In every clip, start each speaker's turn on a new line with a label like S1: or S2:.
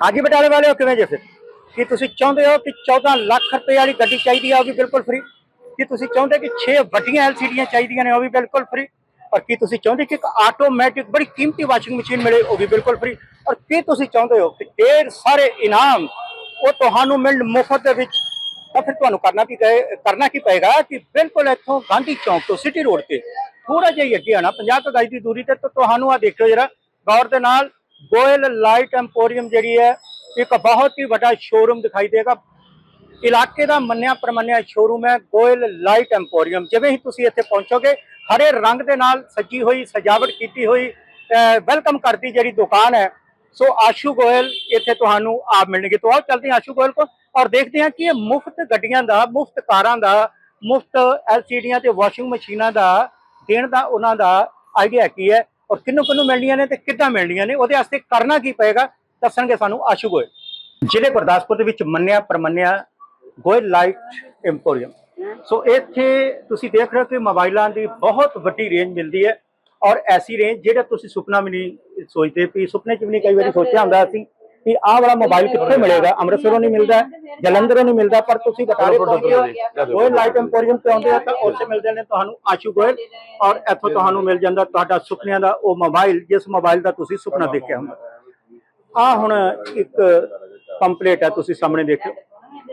S1: ਆਗੇ ਬਟਾਲੇ ਵਾਲੇ ਹੋ ਕਿਵੇਂ ਜੇ ਫਿਰ? ਕੀ ਤੁਸੀਂ ਚਾਹੁੰਦੇ ਹੋ ਕਿ 14 ਲੱਖ ਰੁਪਏ ਵਾਲੀ ਗੱਡੀ ਚਾਹੀਦੀ ਆ, ਉਹ ਵੀ ਬਿਲਕੁਲ ਫ੍ਰੀ ਕੀ ਤੁਸੀਂ ਚਾਹੁੰਦੇ ਕਿ 6 ਵੱਡੀਆਂ ਐਲਸੀਡੀਆਂ ਚਾਹੀਦੀਆਂ ਨੇ, ਉਹ ਵੀ ਬਿਲਕੁਲ ਫ੍ਰੀ ਔਰ ਕੀ ਤੁਸੀਂ ਚਾਹੁੰਦੇ ਕਿ ਇੱਕ ਆਟੋਮੈਟਿਕ ਬੜੀ ਕੀਮਤੀ ਵਾਸ਼ਿੰਗ ਮਸ਼ੀਨ ਮਿਲੇ, ਉਹ ਵੀ ਬਿਲਕੁਲ ਫ੍ਰੀ ਔਰ ਕੀ ਤੁਸੀਂ ਚਾਹੁੰਦੇ ਹੋ ਕਿ ਢੇਰ ਸਾਰੇ ਇਨਾਮ ਉਹ ਤੁਹਾਨੂੰ ਮਿਲਣ ਮੁਫਤ ਦੇ ਵਿੱਚ? ਤਾਂ ਫਿਰ ਤੁਹਾਨੂੰ ਕਰਨਾ ਕੀ ਕਹੇ, ਕਰਨਾ ਕੀ ਪਏਗਾ ਕਿ ਬਿਲਕੁਲ ਇੱਥੋਂ ਗਾਂਧੀ ਚੌਂਕ ਤੋਂ ਸਿਟੀ ਰੋਡ ਤੇ ਥੋੜਾ ਜਿਹਾ ਹੀ ਅੱਗੇ ਆਣਾ 50 ਕੁ ਗਜ ਦੀ ਦੂਰੀ ਤੇ, ਤਾਂ ਤੁਹਾਨੂੰ ਆ ਦੇਖਿਓ ਜਰਾ, ਗੌਰ ਦੇ ਨਾਲ ਗੋਇਲ ਲਾਈਟ ਐਮਪੋਰੀਅਮ ਜਿਹੜੀ ਹੈ, ਇੱਕ ਬਹੁਤ ਹੀ ਵੱਡਾ ਸ਼ੋਰੂਮ ਦਿਖਾਈ ਦੇਗਾ। ਇਲਾਕੇ ਦਾ ਮੰਨਿਆ ਪ੍ਰਮੰਨਿਆ ਸ਼ੋਰੂਮ ਹੈ ਗੋਇਲ ਲਾਈਟ ਐਮਪੋਰੀਅਮ ਜਿਵੇਂ ਹੀ ਤੁਸੀਂ ਇੱਥੇ ਪਹੁੰਚੋਗੇ, ਹਰੇ ਰੰਗ ਦੇ ਨਾਲ ਸੱਜੀ ਹੋਈ, ਸਜਾਵਟ ਕੀਤੀ ਹੋਈ ਵੈਲਕਮ ਕਰਦੀ ਜਿਹੜੀ ਦੁਕਾਨ ਹੈ, ਸੋ ਆਸ਼ੂ ਗੋਇਲ ਇੱਥੇ ਤੁਹਾਨੂੰ ਆਪ ਮਿਲਣਗੇ। ਤੋਂ ਆਓ ਚਲਦੇ ਹਾਂ ਆਸ਼ੂ ਗੋਇਲ ਕੋਲ ਔਰ ਦੇਖਦੇ ਹਾਂ ਕਿ ਇਹ ਮੁਫਤ ਗੱਡੀਆਂ ਦਾ, ਮੁਫਤ ਕਾਰਾਂ ਦਾ, ਮੁਫਤ ਐਲਸੀਡੀਆਂ ਤੇ ਵਾਸ਼ਿੰਗ ਮਸ਼ੀਨਾਂ ਦਾ ਦੇਣ ਦਾ ਉਹਨਾਂ ਦਾ ਆਈਡੀਆ ਕੀ ਹੈ। ਔਰ ਕਿੰਨੂੰ ਕਿੰਨੂੰ ਮਿਲਣੀਆਂ ਨੇ ਤੇ ਕਿੱਦਾਂ ਮਿਲਣੀਆਂ ਨੇ, ਉਹਦੇ ਵਾਸਤੇ ਕਰਨਾ ਕੀ ਪਏਗਾ, ਦੱਸਣਗੇ ਸਾਨੂੰ ਆਸ਼ੂ ਗੋਇਲ। ਜ਼ਿਲ੍ਹੇ ਗੁਰਦਾਸਪੁਰ ਦੇ ਵਿੱਚ ਮੰਨਿਆ ਪ੍ਰਮੰਨਿਆ ਗੋਇਲ ਲਾਈਟ ਐਮਪੋਰੀਅਮ ਸੋ ਇੱਥੇ ਤੁਸੀਂ ਦੇਖ ਰਹੇ ਹੋ ਕਿ ਮੋਬਾਈਲਾਂ ਦੀ ਬਹੁਤ ਵੱਡੀ ਰੇਂਜ ਮਿਲਦੀ ਹੈ ਔਰ ਐਸੀ ਰੇਂਜ ਜਿਹੜਾ ਤੁਸੀਂ ਸੁਪਨਾ ਵੀ ਨਹੀਂ ਸੋਚਦੇ ਵੀ, ਸੁਪਨੇ 'ਚ ਵੀ ਨਹੀਂ ਕਈ ਵਾਰੀ ਸੋਚਿਆ ਹੁੰਦਾ ਅਸੀਂ। ਕਿ ਆਹ ਵਾਲਾ ਮੋਬਾਈਲ ਕਿੱਥੇ ਮਿਲੇਗਾ? ਅੰਮ੍ਰਿਤਸਰੋਂ ਨਹੀਂ ਮਿਲਦਾ ਜਲੰਧਰੋਂ ਨਹੀਂ ਮਿਲਦਾ ਪਰ ਤੁਸੀਂ ਬਟਾਲੇ ਪਹੁੰਚੇ ਹੋ ਗੋਇਲ ਲਾਈਟ ਐਮਪੋਰੀਅਮ ਤੇ ਆਉਂਦੇ ਹੋ ਤਾਂ ਉੱਥੇ ਮਿਲਦੇ ਨੇ ਤੁਹਾਨੂੰ ਆਸ਼ੂ ਗੋਇਲ ਔਰ ਇੱਥੋਂ ਤੁਹਾਨੂੰ ਮਿਲ ਜਾਂਦਾ ਤੁਹਾਡਾ ਸੁਪਨਿਆਂ ਦਾ ਉਹ ਮੋਬਾਈਲ ਜਿਸ ਮੋਬਾਈਲ ਦਾ ਤੁਸੀਂ ਸੁਪਨਾ ਦੇਖਿਆ ਹੁੰਦਾ ਆ ਹੁਣ ਇੱਕ ਪੰਪਲੇਟ ਹੈ ਤੁਸੀਂ ਸਾਹਮਣੇ ਦੇਖੋ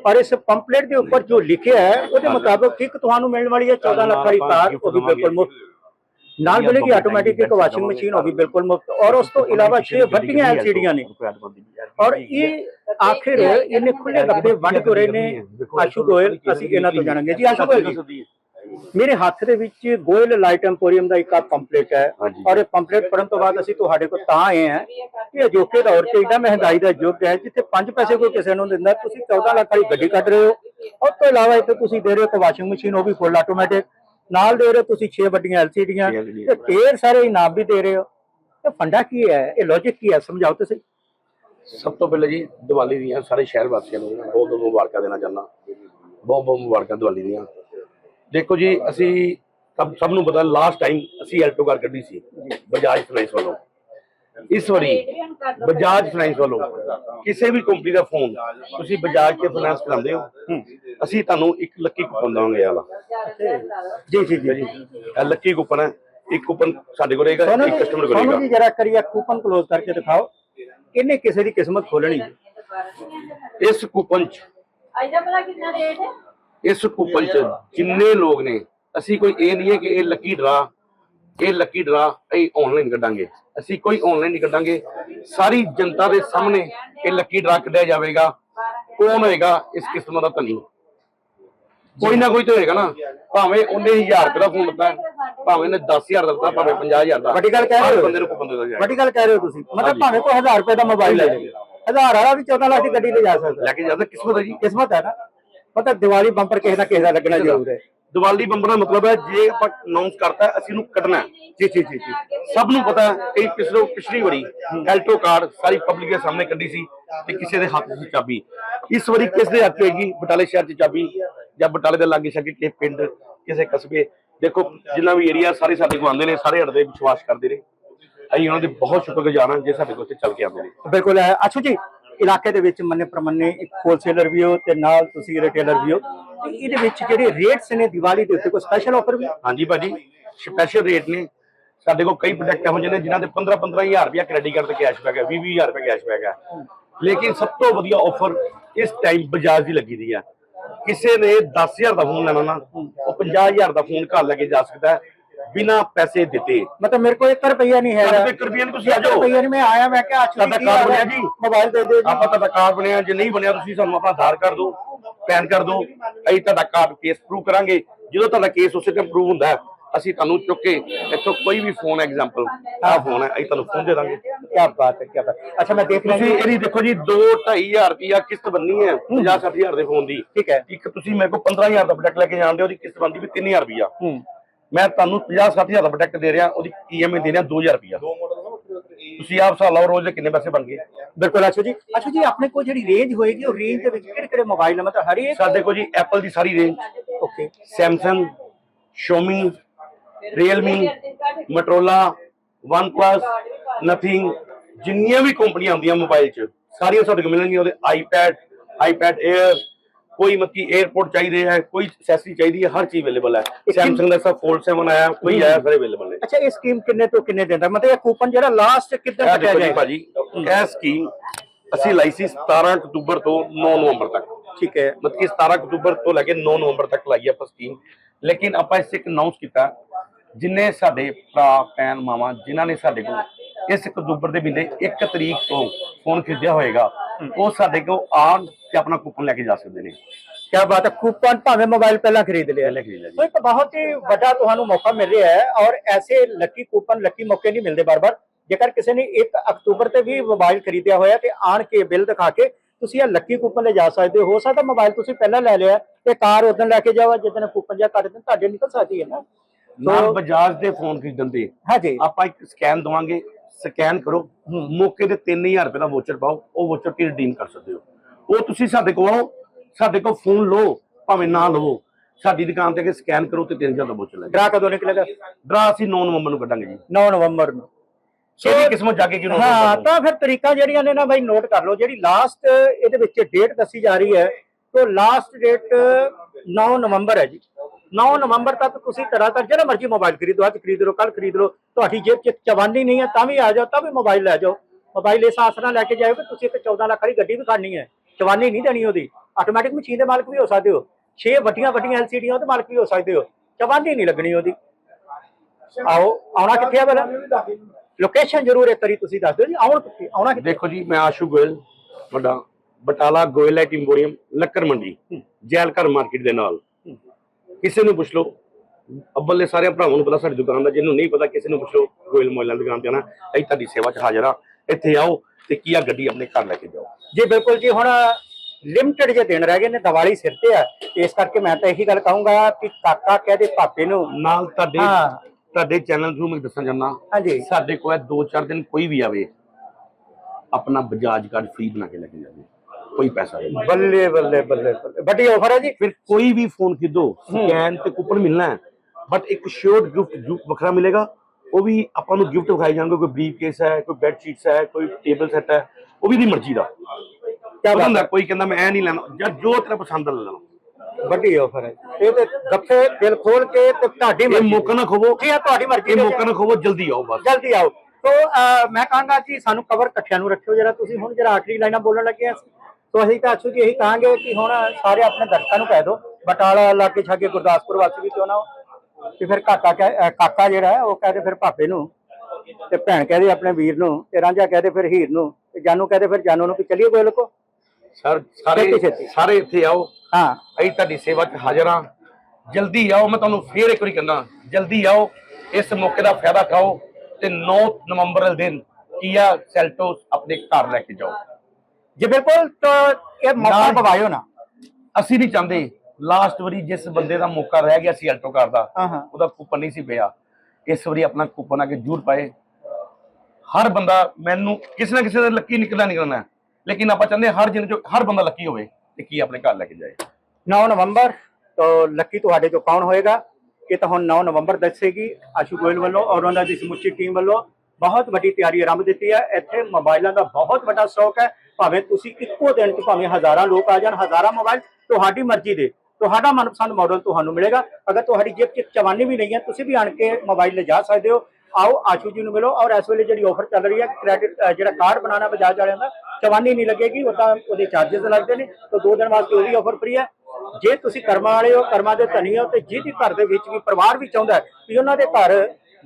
S1: ਔਰ ਇਸ ਪੰਪਲੇਟ ਦੇ ਉੱਪਰ ਜੋ ਲਿਖਿਆ ਹੈ ਉਹਦੇ ਮੁਤਾਬਕ ਇੱਕ ਤੁਹਾਨੂੰ ਮਿਲਣ ਵਾਲੀ ਹੈ 14 ਲੱਖ ਦੀ ਕਾਰ ਉਹ ਵੀ ਬਿਲਕੁਲ ਮੁਫਤ। ਨਾਲ ਮਿਲੇਗੀ ਆਟੋਮੈਟਿਕ ਇੱਕ ਵਾਸ਼ਿੰਗ ਮਸ਼ੀਨ ਵੀ ਬਿਲਕੁਲ ਮੁਫਤ। ਔਰ ਉਸ ਤੋਂ ਇਲਾਵਾ 6 ਵੱਡੀਆਂ ਐਲਸੀਡੀਆਂ ਨੇ। ਔਰ ਇਹ ਆਖਿਰ ਇਹਨੇ ਖੁੱਲੇ ਡੱਬੇ ਵੰਡ ਕੇ ਰਹੇ ਨੇ ਆਸ਼ੂ ਗੋਇਲ ਅਸੀਂ ਇਹਨਾਂ ਤੋਂ ਜਾਣਾਂਗੇ। ਜੀ ਆਸ਼ੂ ਗੋਇਲ ਜੀ ਮੇਰੇ ਹੱਥ ਦੇ ਵਿੱਚ ਗੋਇਲ ਲਾਈਟ ਐਮਪੋਰੀਅਮ ਦਾ ਇੱਕ ਆ ਪੰਪਲੇਟ ਹੈ। ਔਰ ਇਹ ਪੰਪਲੇਟ ਪੜਨ ਤੋਂ ਬਾਅਦ ਅਸੀਂ ਤੁਹਾਡੇ ਕੋਲ ਤਾਂ ਆਏ ਹਾਂ। ਕਿ ਅਜੋਕੇ ਦੌਰ 'ਚ ਇੰਨਾ ਮਹਿੰਗਾਈ ਦਾ ਯੁੱਗ ਹੈ ਜਿੱਥੇ 5 ਪੈਸੇ ਕੋਈ ਕਿਸੇ ਨੂੰ ਦਿੰਦਾ ਤੁਸੀਂ 14 ਲੱਖ ਵਾਲੀ ਗੱਡੀ ਕੱਢ ਰਹੇ ਹੋ। ਉਸ ਤੋਂ ਇਲਾਵਾ ਇੱਥੇ ਤੁਸੀਂ ਦੇ ਰਹੇ ਹੋ ਇੱਕ ਵਾਸ਼ਿੰਗ ਮਸ਼ੀਨ ਉਹ ਵੀ ਫੁੱਲ ਆਟੋਮੈਟਿਕ ਨਾਲ ਦੇ ਰਹੇ ਹੋ ਤੁਸੀਂ 6 ਵੱਡੀਆਂ ਐਲਸੀਡੀਆਂ ਤੇ ਢੇਰ ਸਾਰੇ ਇਨਾਮ ਵੀ ਦੇ ਰਹੇ ਹੋ। ਤੇ ਫੰਡਾ ਕੀ ਹੈ? ਇਹ ਲੌਜੀਕ ਕੀ ਹੈ? ਸਮਝਾਓ ਤੁਸੀਂ।
S2: ਸਭ ਤੋਂ ਪਹਿਲਾਂ ਜੀ ਦੀਵਾਲੀ ਦੀਆਂ ਸਾਰੇ ਸ਼ਹਿਰ ਵਾਸੀਆਂ ਨੂੰ ਬਹੁਤ ਬਹੁਤ ਮੁਬਾਰਕਾਂ ਦੇਣਾ ਚਾਹੁੰਦਾ। ਬਹੁਤ ਬਹੁਤ ਮੁਬਾਰਕਾਂ ਦੀਵਾਲੀ ਦੀਆਂ। ਦੇਖੋ ਜੀ ਅਸੀਂ ਸਭ ਸਭ ਨੂੰ ਪਤਾ ਲਾਸਟ ਟਾਈਮ ਅਸੀਂ ਐਲਟੋ ਕਾਰ ਕੱਢੀ ਸੀ ਬਜਾਜ ਫਾਈਨੈਂਸ ਵੱਲੋਂ। ਇਸ ਵਾਰੀ ਬਜਾਜ ਫਾਈਨੈਂਸ ਵੱਲੋਂ ਕਿਸੇ ਵੀ ਕੰਪਨੀ ਦਾ ਫੋਨ ਤੁਸੀਂ ਬਜਾਜ ਤੇ ਫਾਈਨੈਂਸ ਕਰਾਉਂਦੇ ਹੋ? ਅਸੀਂ ਤੁਹਾਨੂੰ ਇੱਕ ਲੱਕੀ ਕੂਪਨ ਦਵਾਂਗੇ ਵਾਲਾ
S1: ਜੀ ਜੀ ਜੀ
S2: ਇਹ ਲੱਕੀ ਕੂਪਨ ਹੈ। ਇੱਕ ਕੂਪਨ ਸਾਡੇ ਕੋਲ ਰਹੇਗਾ ਇੱਕ ਕਸਟਮਰ ਕੋਲ ਰਹੇਗਾ
S1: ਜੀ ਜਰਾ ਕਰੀਏ ਕੂਪਨ ਕਲੋਜ਼ ਕਰਕੇ ਦਿਖਾਓ। ਇਹਨੇ ਕਿਸੇ ਦੀ ਕਿਸਮਤ ਖੋਲਣੀ?
S2: ਇਸ ਕੂਪਨ 'ਚ
S3: ਇਹਦਾ ਭਲਾ ਕਿੰਨਾ ਰੇਟ ਹੈ?
S2: ਇਸ ਕੂਪਨ 'ਚ ਜਿੰਨੇ ਲੋਕ ਨੇ ਅਸੀਂ ਕੋਈ ਇਹ ਨਹੀਂ ਹੈ ਕਿ ਇਹ ਲੱਕੀ ਡਰਾ ਇਹ ਲੱਕੀ ਡਰਾ ਅਸੀਂ ਆਨਲਾਈਨ ਕੱਢਾਂਗੇ। ਅਸੀਂ ਕੋਈ ਆਨਲਾਈਨ ਨਹੀਂ ਕੱਢਾਂਗੇ। ਸਾਰੀ ਜਨਤਾ ਦੇ ਸਾਹਮਣੇ ਇਹ ਲੱਕੀ ਡਰਾ ਕੱਢਿਆ ਜਾਵੇਗਾ। ਕੌਣ ਹੋਏਗਾ ਇਸ ਕਿਸਮ ਦਾ ਧਨੀ? ਕੋਈ ਨਾ ਕੋਈ ਤਾਂ ਹੋਏਗਾ ਨਾ। ਭਾਵੇਂ ਉਹਨੇ 1000 ਰੁਪਏ ਦਾ ਫੋਨ ਦਿੱਤਾ ਭਾਵੇਂ ਉਹਨੇ 10000 ਦਾ ਦਿੱਤਾ ਭਾਵੇਂ 50000 ਦਾ।
S1: ਵੱਡੀ ਗੱਲ ਕਹਿ ਰਹੇ ਹੋ।
S2: ਬੰਦੇ ਨੂੰ ਦਿੱਤਾ ਜਾਏਗਾ
S1: ਵੱਡੀ ਗੱਲ ਕਹਿ ਰਹੇ ਹੋ ਤੁਸੀਂ। ਮਤਲਬ। ਭਾਵੇਂ ਕੋਈ 1000 ਰੁਪਏ ਦਾ ਮੋਬਾਈਲ ਲੈ ਜਾਵੇ 1000 ਵਾਲਾ ਵੀ 14 ਲੱਖ ਦੀ ਗੱਡੀ ਲੈ ਜਾ ਸਕਦਾ।
S2: ਲੈ ਕੇ ਜਾਂਦਾ ਕਿਸਮਤ ਹੈ ਜੀ।
S1: ਕਿਸਮਤ ਹੈ ਨਾ? ਪਤਾ ਦੀਵਾਲੀ ਬੰਪਰ ਕਿਸੇ ਨਾ ਕਿਸੇ ਦਾ ਲੱਗਣਾ ਜ਼ਰੂਰ ਹੈ।
S2: ਦੀਵਾਲੀ ਬੰਬਰ ਦਾ ਮਤਲਬ ਹੈ, ਜੇ ਆਪਾਂ ਅਨਾਉਂਸ ਕਰਤਾ, ਅਸੀਂ ਇਹਨੂੰ ਕੱਢਣਾ ਹੈ।
S1: ਜੀ ਜੀ ਜੀ ਜੀ।
S2: ਸਭ ਨੂੰ ਪਤਾ ਹੈ ਕਿ ਪਿਛਲੋ, ਪਿਛਲੀ ਵਾਰੀ ਐਲਟੋ ਕਾਰਡ ਸਾਰੀ ਪਬਲਿਕ ਦੇ ਸਾਹਮਣੇ ਕੱਢੀ ਸੀ ਤੇ ਕਿਸੇ ਦੇ ਹੱਥ 'ਚ ਚਾਬੀ। ਇਸ ਵਾਰੀ ਕਿਸ ਦੇ ਹੱਥ 'ਚ ਹੋਏਗੀ? ਬਟਾਲੇ ਸ਼ਹਿਰ 'ਚ ਚਾਬੀ ਜਾਂ ਬਟਾਲੇ ਦੇ ਲਾਗੇ ਛਾਗੇ ਕਿਸੇ ਪਿੰਡ, ਕਿਸੇ ਕਸਬੇ? ਦੇਖੋ, ਜਿੰਨਾ ਵੀ ਏਰੀਆ ਸਾਰੇ ਸਾਡੇ ਕੋਲ ਆਉਂਦੇ ਨੇ, ਸਾਰੇ ਹੜਦੇ ਵਿਸ਼ਵਾਸ ਕਰਦੇ ਨੇ। ਅਸੀਂ ਉਹਨਾਂ ਦੇ ਬਹੁਤ ਸ਼ੁਕਰਗੁਜ਼ਾਰ ਹਾਂ ਜੇ ਸਾਡੇ ਕੋਲ ਇੱਥੇ ਚੱਲ ਕੇ ਆਉਂਦੇ ਨੇ।
S1: ਬਿਲਕੁਲ ਹੈ। ਅੱਛੂ ਜੀ ਇਲਾਕੇ ਦੇ ਵਿੱਚ ਮੰਨੇ ਪ੍ਰਮੰਨੇ, ਇੱਕ ਹੋਲਸੇਲਰ ਵੀ ਹੋ ਤੇ ਨਾਲ ਤੁਸੀਂ ਰਿਟੇਲਰ ਵੀ ਹੋ। ਇਹਦੇ ਵਿੱਚ ਜਿਹੜੇ ਰੇਟਸ ਨੇ ਦੀਵਾਲੀ ਦੇ ਉੱਤੇ, ਕੋਈ ਸਪੈਸ਼ਲ ਆਫਰ ਵੀ?
S2: ਹਾਂਜੀ ਭਾਜੀ ਸਪੈਸ਼ਲ ਰੇਟ ਨੇ। ਸਾਡੇ ਕੋਲ ਕਈ ਪ੍ਰੋਡਕਟ ਇਹੋ ਜਿਹੇ ਨੇ ਜਿਨ੍ਹਾਂ ਦੇ 15 15000 ਰੁਪਇਆ ਕ੍ਰੈਡਿਟ ਕਾਰਡ ਤੇ ਕੈਸ਼ਬੈਕ ਹੈ 20 20000 ਰੁਪਏ ਕੈਸ਼ਬੈਕ ਹੈ। ਲੇਕਿਨ ਸਭ ਤੋਂ ਵਧੀਆ ਆਫਰ ਇਸ ਟਾਈਮ ਬਜਾਜ ਦੀ ਲੱਗੀ ਦੀ ਹੈ। ਕਿਸੇ ਨੇ 10000 ਦਾ ਫੋਨ ਲੈਣਾ ਨਾ, ਉਹ 50000 ਦਾ ਫੋਨ ਘਰ ਲੈ ਕੇ ਜਾ ਸਕਦਾ ਹੈ। ਬਿਨਾ ਪੈਸੇ ਦਿੱਤੇ।
S1: ਮਤਲਬ ਮੇਰੇ ਕੋਲ 1 ਰੁਪਈਆ ਨਹੀਂ ਹੈਗਾ।
S2: ਸਾਡੇ ਰੁਪਈਆ ਤੁਸੀਂ ਆ ਜਾਓ।
S1: ਰੁਪਈਆ ਨਹੀਂ ਮੈਂ ਆਇਆ ਮੈਂ ਕਿਹਾ ਅੱਛਾ
S2: ਸਾਡਾ ਕਾਰਡ ਬਣਿਆ ਜੀ।
S1: ਮੋਬਾਈਲ ਦੇ ਦਿਓ
S2: ਆਪਾਂ ਤੁਹਾਡਾ ਕਾਰਡ ਬਣਿਆ ਜੇ ਨਹੀਂ ਬਣਿਆ ਤੁਸੀਂ ਸਾਨੂੰ ਆਪਣਾ ਆਧਾਰ ਕਾਰਡ ਦਿਓ ਪੈਨ ਕਾਰਡ ਦਿਓ। ਅਸੀਂ ਤੁਹਾਡਾ ਕਾਰਡ ਕੇਸ ਪ੍ਰੂਵ ਕਰਾਂਗੇ। ਜਦੋਂ ਤੁਹਾਡਾ ਕੇਸ ਉਸੇ ਟਾਈਮ ਪ੍ਰੂਵ ਹੁੰਦਾ ਹੈ ਅਸੀਂ ਤੁਹਾਨੂੰ ਚੁੱਕ ਕੇ ਇੱਥੋਂ ਕੋਈ ਵੀ ਫੋਨ ਐਗਜ਼ਾਮਪਲ ਆਹ ਫੋਨ ਹੈ ਅਸੀਂ ਤੁਹਾਨੂੰ ਫੋਨ ਦੇ ਦਾਂਗੇ।
S1: ਕੀ ਬਾਤ ਹੈ ਕੀ ਬਾਤ। ਅੱਛਾ ਮੈਂ ਦੇਖ
S2: ਤੁਸੀਂ ਇਹਦੀ ਦੇਖੋ ਜੀ 2 2500 ਰੁਪਿਆ ਕਿਸ਼ਤ ਬੰਨੀ ਹੈ 50 60000 ਦੇ ਫੋਨ ਦੀ।
S1: ਠੀਕ ਹੈ।
S2: ਇੱਕ ਤੁਸੀਂ ਮੇਰੇ ਕੋਲ 15000 ਦਾ ਪ੍ਰੋਡਕਟ ਲੈ ਕੇ ਜਾਂਦੇ ਹੋ ਉਹਦੀ ਕਿਸ਼ਤ ਬੰਦੀ ਵੀ 3000 ਰੁਪਿਆ
S1: ਹੂੰ।
S2: ਮੈਂ ਤੁਹਾਨੂੰ 50 60000 ਦਾ ਪ੍ਰੋਡਕਟ ਦੇ ਰਿਹਾ ਉਹਦੀ ਈਐਮਆਈ ਦੇ ਰਿਹਾ 2000 ਰੁਪਿਆ ਤੁਸੀਂ ਆਪ ਹਿਸਾਬ ਲਾਓ ਰੋਜ਼ ਦੇ ਕਿੰਨੇ ਪੈਸੇ ਬਣ ਗਏ
S1: ਬਿਲਕੁਲ ਅੱਛਾ ਜੀ ਅੱਛਾ ਜੀ ਆਪਣੇ ਕੋਲ ਜਿਹੜੀ ਰੇਂਜ ਹੋਏਗੀ ਉਹ ਰੇਂਜ ਦੇ ਵਿੱਚ ਕਿਹੜੇ ਕਿਹੜੇ ਮੋਬਾਈਲ ਨੇ ਮਤਲਬ ਹਰੇਕ
S2: ਸਾਡੇ ਕੋਲ ਜੀ ਐਪਲ ਦੀ ਸਾਰੀ range
S1: okay
S2: Samsung Xiaomi Realme Motorola OnePlus Nothing ਜਿੰਨੀਆਂ ਵੀ ਕੰਪਨੀਆਂ ਆਉਂਦੀਆਂ ਮੋਬਾਈਲ 'ਚ ਸਾਰੀਆਂ ਸਾਡੇ ਕੋਲ ਮਿਲਣਗੀਆਂ ਉਹਦੇ ਆਈਪੈਡ ਆਈਪੈਡ 에ਅਰ ਕੋਈ ਮਤਲਬ ਕਿ 에어ਪੋਰਟ ਚਾਹੀਦੇ ਹੈ ਕੋਈ ਐਕਸੈਸਰੀ ਚਾਹੀਦੀ ਹੈ ਹਰ ਚੀਜ਼ ਅਵੇਲੇਬਲ ਹੈ ਸੈਮਸੰਗ ਦਾ ਸਾ ਫੋਲਡ 7 ਆਇਆ ਕੋਈ ਆਇਆ ਸਾਰੇ ਅਵੇਲੇਬਲ ਨੇ।
S1: ਅੱਛਾ ਇਹ ਸਕੀਮ ਕਿੰਨੇ ਤੋਂ ਕਿੰਨੇ ਦਿਨ ਦਾ ਮਤਲਬ ਇਹ ਕੂਪਨ ਜਿਹੜਾ ਲਾਸਟ ਕਿੱਦਾਂ ਕੱਟਿਆ ਜਾਏਗਾ?
S2: ਭਾਜੀ ਇਹ ਸਕੀਮ ਅਸੀਂ ਲਾਈ ਸੀ 17 ਅਕਤੂਬਰ ਤੋਂ 9 ਨਵੰਬਰ ਤੱਕ।
S1: ਠੀਕ ਹੈ।
S2: ਮਤਲਬ ਕਿ 17 ਅਕਤੂਬਰ ਤੋਂ ਲੈ ਕੇ 9 ਨਵੰਬਰ ਤੱਕ ਲਾਈ ਆਪਾਂ ਸਕੀਮ ਲੇਕਿਨ ਆਪਾਂ ਇਸ ਇੱਕ ਅਨਾਉਂਸ ਕੀਤਾ ਜਿੰਨੇ ਸਾਡੇ ਭਰਾ ਭੈਣ ਮਾਵਾਂ ਜਿਨ੍ਹਾਂ ਨੇ ਸਾਡੇ ਕੋਲ ਇਸ ਅਕਤੂਬਰ ਦੇ ਮਹੀਨੇ 1 ਤਰੀਕ ਤੋਂ ਫੋਨ ਖਰੀਦਿਆ ਹੋਏਗਾ। ਉਹ ਸਾਡੇ ਕੋਲ ਆਉਣ ਤੇ ਆਪਣਾ ਕੂਪਨ ਲੈ ਕੇ ਜਾ ਸਕਦੇ ਨੇ।
S1: ਕੀ ਬਾਤ ਹੈ ਕੂਪਨ ਭਾਵੇਂ ਮੋਬਾਈਲ ਪਹਿਲਾਂ ਖਰੀਦ ਲਿਆ।
S2: ਪਹਿਲਾਂ ਖਰੀਦ ਲਿਆ ਜੀ।
S1: ਸੋ ਇੱਕ ਬਹੁਤ ਹੀ ਵੱਡਾ ਤੁਹਾਨੂੰ ਮੌਕਾ ਮਿਲ ਰਿਹਾ ਹੈ ਔਰ ਐਸੇ ਲੱਕੀ ਕੂਪਨ ਲੱਕੀ ਮੌਕੇ ਨਹੀਂ ਮਿਲਦੇ ਬਾਰ-ਬਾਰ। ਜੇਕਰ ਕਿਸੇ ਨੇ 1 ਅਕਤੂਬਰ ਤੇ ਵੀ ਮੋਬਾਈਲ ਖਰੀਦਿਆ ਹੋਇਆ ਤੇ ਆਣ ਕੇ ਬਿੱਲ ਦਿਖਾ ਕੇ ਤੁਸੀਂ ਇਹ ਲੱਕੀ ਕੂਪਨ ਲੈ ਜਾ ਸਕਦੇ ਹੋ। ਹੋ ਸਕਦਾ ਮੋਬਾਈਲ ਤੁਸੀਂ ਪਹਿਲਾਂ ਲੈ ਲਿਆ ਤੇ ਕਾਰ ਉਦੋਂ ਲੈ ਕੇ ਜਾਓ ਜਿੱਦਣ ਕੂਪਨ ਜਾਂ ਕੱਟ ਦੇਣ ਤੁਹਾਡੇ ਨਿਕਲ ਸਕਦੀ ਹੈ ਨਾ।
S2: ਨਾਲ ਬਜਾਜ ਦੇ ਫੋਨ ਖਰੀਦਣ ਤੇ
S1: ਹਾਂਜੀ।
S2: ਆਪਾਂ ਇੱਕ ਸਕੈਨ ਦਵਾਂਗੇ। ਸਕੈਨ ਕਰੋ। ਮੌਕੇ ਤੇ 3000 ਰੁਪਏ ਦਾ ਵੋਚਰ ਪਾਓ। ਉਹ ਵੋਚਰ ਕੀ ਰਿਡੀਮ ਕਰ ਸਕਦੇ ਹੋ? ਉਹ ਤੁਸੀਂ ਸਾਡੇ ਕੋਲ ਆਓ ਸਾਡੇ ਕੋਲ ਫੋਨ ਲਓ ਭਾਵੇਂ ਨਾ ਲਵੋ। ਸਾਡੀ ਦੁਕਾਨ ਤੇ ਆ ਕੇ ਸਕੈਨ ਕਰੋ ਤੇ 3000 ਦਾ ਵੋਚਰ ਲੈ
S1: ਡਰਾ ਕਦੋਂ ਨਿਕਲੇਗਾ?
S2: ਡਰਾ ਅਸੀਂ 9 ਨਵੰਬਰ ਨੂੰ ਕੱਢਾਂਗੇ ਜੀ।
S1: 9 ਨਵੰਬਰ ਨੂੰ।
S2: ਇਹਦੀ ਕਿਸਮਤ ਜਾ ਕੇ ਕਿਉਂ
S1: ਹਾਂ ਤਾਂ ਫਿਰ ਤਰੀਕਾ ਜਿਹੜੀਆਂ ਨੇ ਨਾ ਬਾਈ ਨੋਟ ਕਰ ਲਓ। ਜਿਹੜੀ ਲਾਸਟ ਇਹਦੇ ਵਿੱਚ ਡੇਟ ਦੱਸੀ ਜਾ ਰਹੀ ਹੈ ਤੋਂ ਲਾਸਟ ਡੇਟ 9 ਨਵੰਬਰ ਹੈ ਜੀ। 9 ਨਵੰਬਰ ਤੱਕ ਤੁਸੀਂ ਤਰ੍ਹਾਂ ਤਰ੍ਹਾਂ ਜਿਹੜਾ ਮਰਜ਼ੀ ਮੋਬਾਈਲ ਖਰੀਦੋ ਅੱਜ ਖਰੀਦ ਲਓ ਕੱਲ ਖਰੀਦ ਲਓ ਤੁਹਾਡੀ ਜੇਬ 'ਚ ਚਵਾਨੀ ਨਹੀਂ ਹੈ ਤਾਂ ਵੀ ਆ ਜਾਓ ਤਾਂ ਵੀ ਮੋਬਾਈਲ ਲੈ ਜਾਓ। ਮੋਬਾਈਲ ਇਸ ਆਸ ਨਾਲ ਲੈ ਕੇ ਜਾਓਗੇ ਤੁਸੀਂ ਇੱਕ 14 ਲੱਖ ਵਾਲੀ ਗੱਡੀ ਵੀ ਖਾਣੀ ਹੈ। ਚਵਾਨੀ ਨਹੀਂ ਦੇਣੀ ਉਹਦੀ। ਆਟੋਮੈਟਿਕ ਮਸ਼ੀਨ ਦੇ ਮਾਲਕ ਵੀ ਹੋ ਸਕਦੇ ਹੋ। 6 ਵੱਡੀਆਂ ਵੱਡੀਆਂ ਐਲਸੀਡੀਆਂ ਉਹਦੇ ਮਾਲਕ ਵੀ ਹੋ ਸਕਦੇ ਹੋ। ਚਵਾਨੀ ਨਹੀਂ ਲੱਗਣੀ ਉਹਦੀ। ਆਓ ਆਉਣਾ ਕਿੱਥੇ ਆ ਪਹਿਲਾਂ? ਲੋਕੇਸ਼ਨ ਜ਼ਰੂਰ ਇੱਕ ਵਾਰੀ ਤੁਸੀਂ ਦੱਸ ਦਿਓ ਜੀ ਆਉਣ ਕਿੱਥੇ ਆਉਣਾ ਕਿੱਥੇ
S2: ਦੇਖੋ ਜੀ ਮੈਂ ਆਸ਼ੂ ਗੋਇਲ ਵੱਡਾ ਬਟਾਲਾ ਗੋਇਲ ਇੰਪੋਰੀਅਮ ਲੱਕਰ ਮੰਡੀ ਜੈਲ ਘਰ ਮਾਰਕੀਟ ਦੇ ਨਾਲ। ਕਿਸੇ ਨੂੰ ਪੁੱਛ ਲਓ। ਅੱਬਲ ਦੇ ਸਾਰੇ ਭਰਾਵਾਂ ਨੂੰ ਪਤਾ ਸਾਡੀ ਦੁਕਾਨ ਦਾ ਜਿਹਨੂੰ ਨਹੀਂ ਪਤਾ ਕਿਸੇ ਨੂੰ ਪੁੱਛ ਲਓ ਗੋਇਲ ਮੋਬਾਈਲਾਂ ਦੀ ਦੁਕਾਨ ਤੇ ਆਣਾ ਅਸੀਂ ਤੁਹਾਡੀ ਸੇਵਾ 'ਚ ਹਾਜ਼ਰ ਆ ਇੱਥੇ ਆਓ ਤੇ ਕੀ ਆ ਗੱਡੀ ਆਪਣੇ ਘਰ ਲੈ ਕੇ ਜਾਓ।
S1: ਜੀ ਬਿਲਕੁਲ ਜੀ ਹੁਣ ਲਿਮਟਿਡ ਜੇ ਦਿਨ ਰਹਿ ਗਏ ਨੇ ਦੀਵਾਲੀ ਸਿਰ ਤੇ ਆ ਇਸ ਕਰਕੇ ਮੈਂ ਤਾਂ ਇਹੀ ਗੱਲ ਕਹੂੰਗਾ ਕਿ ਕਾਕਾ ਕਹਦੇ ਭਾਪੇ ਨੂੰ
S2: ਨਾਲ ਤੁਹਾਡੇ। ਤੁਹਾਡੇ ਚੈਨਲ ਥਰੂ ਮੈਂ ਦੱਸਣਾ ਚਾਹੁੰਦਾ
S1: ਹਾਂਜੀ।
S2: ਸਾਡੇ ਕੋਲ 2-4 ਦਿਨ ਕੋਈ ਵੀ ਆਵੇ ਆਪਣਾ ਬਜਾਜ ਕਾਰਡ ਫ੍ਰੀ ਬਣਾ ਕੇ ਲੈ ਕੇ ਜਾਵੇ। ਕੋਈ ਪੈਸਾ ਨਹੀਂ।
S1: ਬੱਲੇ ਬੱਲੇ ਬੱਲੇ ਬੱਲੇ। ਵੱਡੀ ਆਫਰ ਹੈ ਜੀ।
S2: ਫਿਰ ਕੋਈ ਵੀ ਫੋਨ ਖਰੀਦੋ ਸਕੈਨ ਤੇ ਕੂਪਨ ਮਿਲਣਾ ਹੈ। ਬਟ ਇੱਕ ਸ਼ੋਰਟ ਗਿਫਟ ਵੱਖਰਾ ਮਿਲੇਗਾ ਉਹ ਵੀ ਆਪਾਂ ਨੂੰ ਗਿਫਟ ਵਿਖਾਈ ਜਾਣਗੇ। ਕੋਈ ਬਰੀਫ ਕੇਸ ਹੈ ਕੋਈ ਬੈੱਡ ਸ਼ੀਟਸ ਹੈ ਕੋਈ ਟੇਬਲ ਸੈੱਟ ਹੈ ਉਹ ਵੀ ਦੀ ਮਰਜ਼ੀ ਦਾ।
S1: ਕਿਆ
S2: ਹੁੰਦਾ ਕੋਈ ਕਹਿੰਦਾ ਮੈਂ ਇਹ ਨਹੀਂ ਲੈਣਾ। ਜਾਂ ਜੋ ਤੇਰਾ ਪਸੰਦ ਲੈ ਲੈਣਾ
S1: ਵੱਡੀ ਆਫਰ ਹੈ। ਇਹ ਤੇ ਗੱਫੇ ਦਿਲ ਖੋਲ ਕੇ ਤੇ ਤੁਹਾਡੀ
S2: ਇਹ
S1: ਮਰਜ਼ੀ।
S2: ਮੌਕਾ ਨਾ ਖੋਵੋ।
S1: ਜੀ ਆ ਤੁਹਾਡੀ ਮਰਜ਼ੀ
S2: ਇਹ। ਮੌਕਾ ਨਾ ਖੋਵੋ ਜਲਦੀ ਆਓ ਬਸ।
S1: ਜਲਦੀ ਆਓ। ਅਹ, ਮੈਂ ਕਹਾਂਗਾ ਕਿ ਸਾਨੂੰ ਕਵਰ ਇਕੱਠਿਆਂ ਨੂੰ ਰੱਖਿਓ ਜਿਹੜਾ ਤੁਸੀਂ ਹੁਣ ਜਿਹੜਾ ਆਖਰੀ ਲਾਈਨਾਂ ਬੋਲਣ ਲੱਗੇ ਆ। ਸੋ ਅਸੀਂ ਤਾਂ ਅਕਸੂ ਜੀ ਇਹੀ ਕਹਾਂਗੇ ਕਿ ਹੁਣ ਸਾਰੇ ਆਪਣੇ ਦਰਸ਼ਕਾਂ ਨੂੰ ਕਹਿ ਦਿਓ। ਬਟਾਲਾ ਲਾਗੇ ਛਾਗੇ ਗੁਰਦਾਸਪੁਰ ਵਾਸੀ ਵੀ ਕਿਉਂ ਨਾ ਤੇ ਫਿਰ ਕਾਕਾ ਕਹਿ- ਕਾਕਾ ਜਿਹੜਾ ਹੈ ਉਹ ਕਹਦੇ ਫਿਰ ਭਾਪੇ ਨੂੰ ਤੇ ਭੈਣ ਕਹਦੇ ਆਪਣੇ ਵੀਰ ਨੂੰ ਤੇ ਰਾਂਝਾ ਕਹਦੇ ਫਿਰ ਹੀਰ ਨੂੰ ਤੇ ਜਾਨੂ ਕਹਦੇ ਫਿਰ ਜਾਨੂ ਨੂੰ ਕਿ ਚੱਲੀਏ ਗੋਇਲ ਕੋ
S2: ਸਰ ਸਾਰੇ
S1: ਛੇਤੀ ਛੇਤੀ।
S2: ਸਾਰੇ ਇੱਥੇ ਆਓ।
S1: ਹਾਂ।
S2: ਅਸੀਂ ਤੁਹਾਡੀ ਸੇਵਾ 'ਚ ਹਾਜ਼ਰ ਹਾਂ। ਜਲਦੀ ਆਓ ਮੈਂ ਤੁਹਾਨੂੰ ਫੇਰ ਇੱਕ ਵਾਰੀ ਕਹਿੰਦਾ ਜਲਦੀ ਆਓ ਇਸ ਮੌਕੇ ਦਾ ਫਾਇਦਾ ਖਾਓ ਤੇ 9 ਨਵੰਬਰ ਵਾਲੇ ਦਿਨ ਕੀਆ ਸੈਲਟੋਸ ਆਪਣੇ ਘਰ ਲੈ ਕੇ ਜਾਓ।
S1: ਜੀ ਬਿਲਕੁਲ ਤਾਂ ਇਹ ਮੌਕਾ ਗਵਾਇਓ ਨਾ।
S2: ਅਸੀਂ ਨਹੀਂ ਚਾਹੁੰਦੇ। ਲਾਸਟ ਵਾਰੀ ਜਿਸ ਬੰਦੇ ਦਾ ਮੌਕਾ ਰਹਿ ਗਿਆ ਸੀ ਅਲਟੋ ਕਾਰ ਦਾ
S1: ਹਾਂ ਹਾਂ।
S2: ਉਹਦਾ ਕੂਪਨ ਨਹੀਂ ਸੀ ਪਿਆ। ਇਸ ਵਾਰੀ ਆਪਣਾ ਕੂਪਨ ਆ ਕੇ ਜ਼ਰੂਰ ਪਾਏ। ਹਰ ਬੰਦਾ ਮੈਨੂੰ ਕਿਸੇ ਨਾ ਕਿਸੇ ਦਾ ਲੱਕੀ ਨਿਕਲਣਾ ਨਿਕਲਣਾ ਹੈ। ਲੇਕਿਨ ਆਪਾਂ ਚਾਹੁੰਦੇ ਹਾਂ ਹਰ ਜਿੰਨ ਚੋਂ ਹਰ ਬੰਦਾ ਲੱਕੀ ਹੋਵੇ ਤੇ ਕੀ ਆਪਣੇ ਘਰ ਲੈ ਕੇ ਜਾਏ।
S1: 9 ਨਵੰਬਰ ਤੋਂ ਲੱਕੀ ਤੁਹਾਡੇ ਚੋਂ ਕੌਣ ਹੋਏਗਾ? ਇਹ ਤਾਂ ਹੁਣ 9 ਨਵੰਬਰ ਦੱਸੇਗੀ ਆਸ਼ੂ ਗੋਇਲ ਵੱਲੋਂ ਔਰ ਉਹਨਾਂ ਦੀ ਸਮੁੱਚੀ ਟੀਮ ਵੱਲੋਂ। ਬਹੁਤ ਵੱਡੀ ਤਿਆਰੀ ਆਰੰਭ ਦਿੱਤੀ ਹੈ। ਇੱਥੇ ਮੋਬਾਈਲਾਂ ਦਾ ਬਹੁਤ ਵੱਡਾ ਸਟਾਕ ਹੈ। ਭਾਵੇਂ ਤੁਸੀਂ ਇੱਕੋ ਦਿਨ 'ਚ ਭਾਵੇਂ ਹਜ਼ਾਰਾਂ ਲੋਕ ਆ ਜਾਣ, ਹਜ਼ਾਰਾਂ ਮੋਬਾਈਲ ਤੁਹਾਡੀ ਮਰਜ਼ੀ ਦੇ, ਤੁਹਾਡਾ ਮਨਪਸੰਦ ਮਾਡਲ ਤੁਹਾਨੂੰ ਮਿਲੇਗਾ। ਅਗਰ ਤੁਹਾਡੀ ਜੇਬ 'ਚ ਚਵਾਨੀ ਵੀ ਨਹੀਂ ਹੈ, ਤੁਸੀਂ ਵੀ ਆਣ ਕੇ ਮੋਬਾਈਲ ਲਿਜਾ ਸਕਦੇ ਹੋ। ਆਓ, ਆਸ਼ੂ ਜੀ ਨੂੰ ਮਿਲੋ। ਔਰ ਇਸ ਵੇਲੇ ਜਿਹੜੀ ਆਫਰ ਚੱਲ ਰਹੀ ਹੈ ਕ੍ਰੈਡਿਟ ਜਿਹੜਾ ਕਾਰਡ ਬਣਾਉਣਾ ਬਜਾਜ ਵਾਲਿਆਂ ਦਾ, ਚਵਾਨੀ ਨਹੀਂ ਲੱਗੇਗੀ, ਉਹ ਤਾਂ ਉਹਦੇ ਚਾਰजेस ਲੱਗਦੇ ਨੇ। ਤਾਂ ਦੋ ਦਿਨ ਵਾਸਤੇ ਉਹਦੀ ਵੀ ਆਫਰ ਫ੍ਰੀ ਹੈ। ਜੇ ਤੁਸੀਂ ਕਰਮਾਂ ਵਾਲੇ ਹੋ, ਕਰਮਾਂ ਦੇ ਧਨੀ ਹੋ, ਤੇ ਜਿਹਦੀ ਘਰ ਦੇ ਵਿੱਚ ਵੀ ਪਰਿਵਾਰ ਵੀ ਚਾਹੁੰਦਾ ਵੀ ਉਹਨਾਂ ਦੇ ਘਰ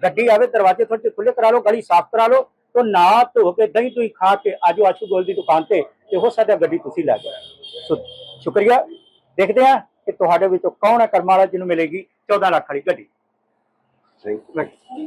S1: ਗੱਡੀ ਆਵੇ, ਦਰਵਾਜ਼ੇ ਥੋੜੇ ਜਿਹੇ ਖੁੱਲੇ ਕਰਾ ਲਓ, ਗਲੀ ਸਾਫ਼ ਕਰਾ ਲਓ ਤਾਂ ਨਾ ਧੋ ਕੇ ਦਹੀਂ ਤੁਸੀਂ ਖਾ ਕੇ ਆਜੋ ਆਸ਼ੂ ਗੋਲ ਦੀ ਦੁਕਾਨ ਤੇ ਤੇ ਹੋ ਸਕਦਾ ਗੱਡੀ ਤੁਸੀਂ ਲੈ ਜਾਓ। ਸੋ ਸ਼ੁਕਰੀਆ। ਦੇਖਦੇ ਹਾਂ ਕਿ ਤੁਹਾਡੇ ਵਿੱਚੋਂ ਕੌਣ ਹੈ ਕਰਮਾਂ ਵਾਲਾ ਜਿਹਨੂੰ ਮਿਲੇਗੀ। 14 ਲੱਖ ਵਾਲੀ ਗੱਡੀ।
S2: Thank you